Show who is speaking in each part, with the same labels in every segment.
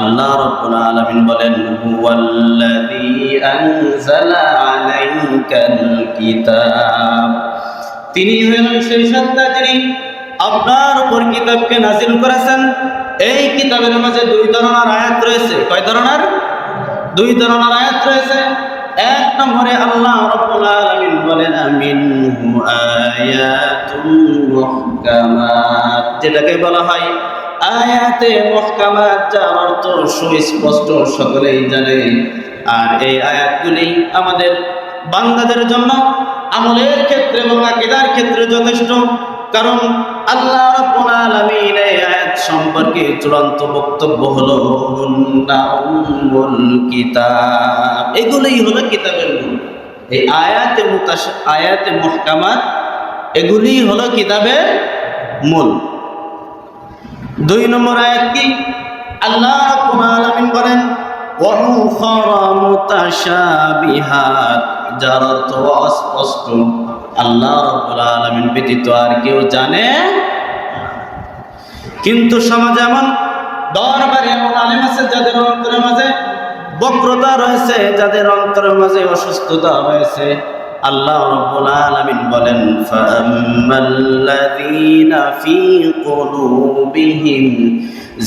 Speaker 1: আল্লাহ রাব্বুল আলামিন বলেন, হুয়াল্লাযী আনজালা আলাইকাল কিতাব। তিনি হলেন সেই সত্তা যিনি আপনার উপর কিতাবকে নাজিল করেছেন। এই কিতাবের মাঝে দুই ধরনের আয়াত রয়েছে। কয় ধরনের? দুই ধরনের আয়াত রয়েছে। এক নম্বরে আল্লাহ রাব্বুল আলামিন বলেন মিনহু আয়াতুন মুহকামাত, যেটাকে বলা হয় আয়াতে মুহকামাত যার অর্থ সুস্পষ্ট সকলেই জানে। আর এই আয়াতগুলি আমাদের বান্দাদের জন্য আমলের ক্ষেত্রে এবং আকীদার ক্ষেত্রে যথেষ্ট। কারণ আল্লাহ রাব্বুল আলামিন এই আয়াত সম্পর্কে চূড়ান্ত বক্তব্য হলো হুন্না উম্মুল কিতাব। এগুলোই হলো কিতাবের মূল এই আয়াতে মুতাশ আয়াতে মুহকামাত, এগুলি হলো কিতাবের মূল। দুই নম্বর আয়াত কি? আল্লাহ রাব্বুল আলামিন বলেন ওয়াহুখারা মুতাশাবিহাত যার অর্থ অস্পষ্ট। আল্লাহ রাব্বুল আলামিন ব্যতীত আর কেউ জানে কিন্তু সমাজে এমন দরবারে এমন আলেম আছে যাদের অন্তরের মাঝে বক্রতা রয়েছে, যাদের অন্তরের মাঝে অসুস্থতা রয়েছে। আল্লাহ রাব্বুল আলামিন বলেন, ফাআম্মাল্লাযীনা ফী কুলুবিহিম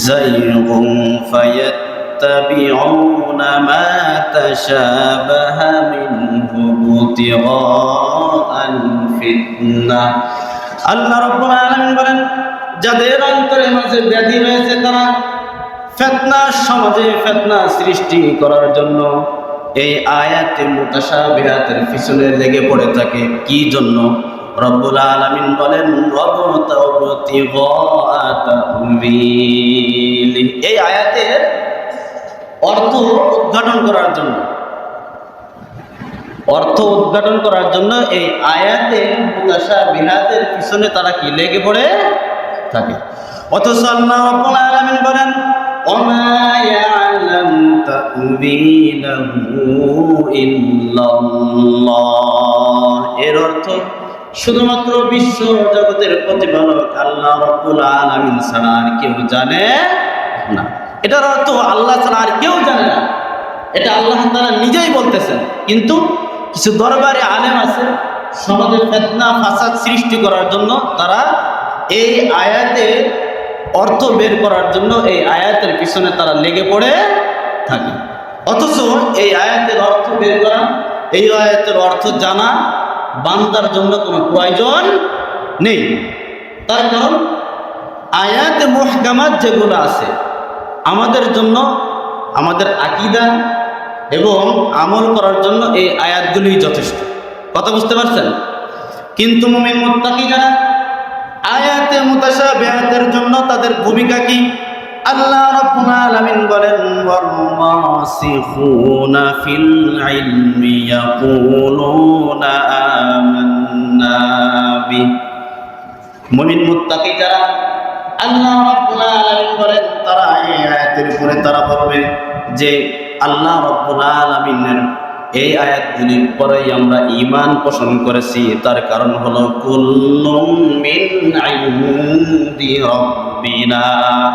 Speaker 1: যায়গুন ফায়াত্তাবিউনা মা তাশাবাহা মিনহু ইবতিগাআল ফিতনাহ আল্লাহ রাব্বুল আলামিন বলেন, যাদের অন্তরের মাঝে ব্যাধি রয়েছে তারা ফেতনা সমাজে ফেতনা সৃষ্টি করার জন্য এই আয়াতে মুতাশাবিহাতের পিছনে লেগে পড়ে থাকে, কি জন্য? রব্বুল আলামিন বলেন এই আয়াতের অর্থ উদ্ঘাটন করার জন্য। অর্থ উদ্ঘাটন করার জন্য এই আয়াতে মুতাশাবিহাতের পিছনে তারা কি লেগে পড়ে থাকে? অথচ আল্লাহ রাব্বুল আলামিন বলেন وما يعلم تأويله إلا الله এর অর্থ শুধুমাত্র বিশ্ব জগতের প্রতিপালক আল্লাহ রাব্বুল আলামিন ছাড়া আর কেউ জানে না এটার অর্থ আল্লাহ ছাড়া আর কেউ জানে না এটা আল্লাহ তাআলা নিজেই বলতেছেন কিন্তু কিছু দরবারে আলেম আছে সমাজে ফেতনা ফাসাদ সৃষ্টি করার জন্য তারা এই আয়াতে অর্থ বের করার জন্য এই আয়াতের পিছনে তারা লেগে পড়ে থাকে। অথচ এই আয়াতের অর্থ বের করা, এই আয়াতের অর্থ জানা বান্দার জন্য কোনো প্রয়োজন নেই। তার কারণ, আয়াতে মোহকামাত যেগুলো আছে, আমাদের জন্য, আমাদের আকিদা এবং আমল করার জন্য এই আয়াতগুলি যথেষ্ট। কথা বুঝতে পারছেন? কিন্তু মুমিন মুত্তাকি যারা আয়াতে মুতাশাবিহাতের জন্য তাদের ভূমিকা কি? আল্লাহ রাব্বুল আলামিন বলেন ওয়ারমাসিখুনা ফিল ইলমি ইয়াকুলুনা আমান্না বি মুমিন মুত্তাকি যারা, আল্লাহ রাব্বুল আলামিন বলেন, তারা এই আয়াতের উপরে তারা বলবে যে, আল্লাহ রাব্বুল আলামিনের এই আয়াতগুলির পরেই আমরা ঈমান পোষণ করেছি, তার কারণ হলো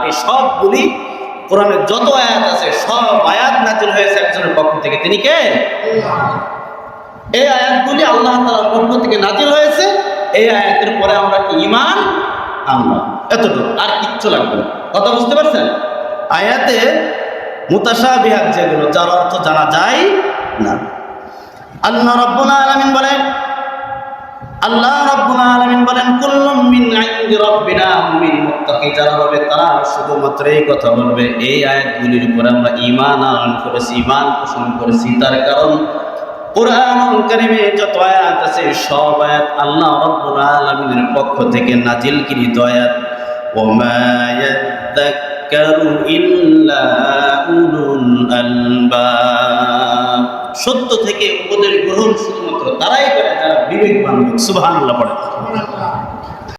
Speaker 1: এই সবগুলি কোরআনের যত আয়াত আছে, সব আয়াত নাজিল হয়েছে একজনের পক্ষ থেকে। তিনি কে? এই আয়াতগুলি আল্লাহ তাআলার পক্ষ থেকে নাজিল হয়েছে। এই আয়াতের পরে আমরা কি ঈমান আনলাম এতটুকু, আর কিচ্ছু লাগবে না। কথা বুঝতে পারছেন? আয়াতে মুতাশাবিহাত যেগুলো, যার অর্থ জানা যায় না আল্লাহ রাব্বুল আলামিন বলেন, আল্লাহ রাব্বুল আলামিন বলেন পক্ষ থেকে নাজিলকৃত আয়াত। ওমা ইয়াযাক্কারু ইল্লা উলুল সত্য থেকে উপদেশ গ্রহণ শুধুমাত্র তারাই করে যারা বিবেকবান সুবাহ পড়ে।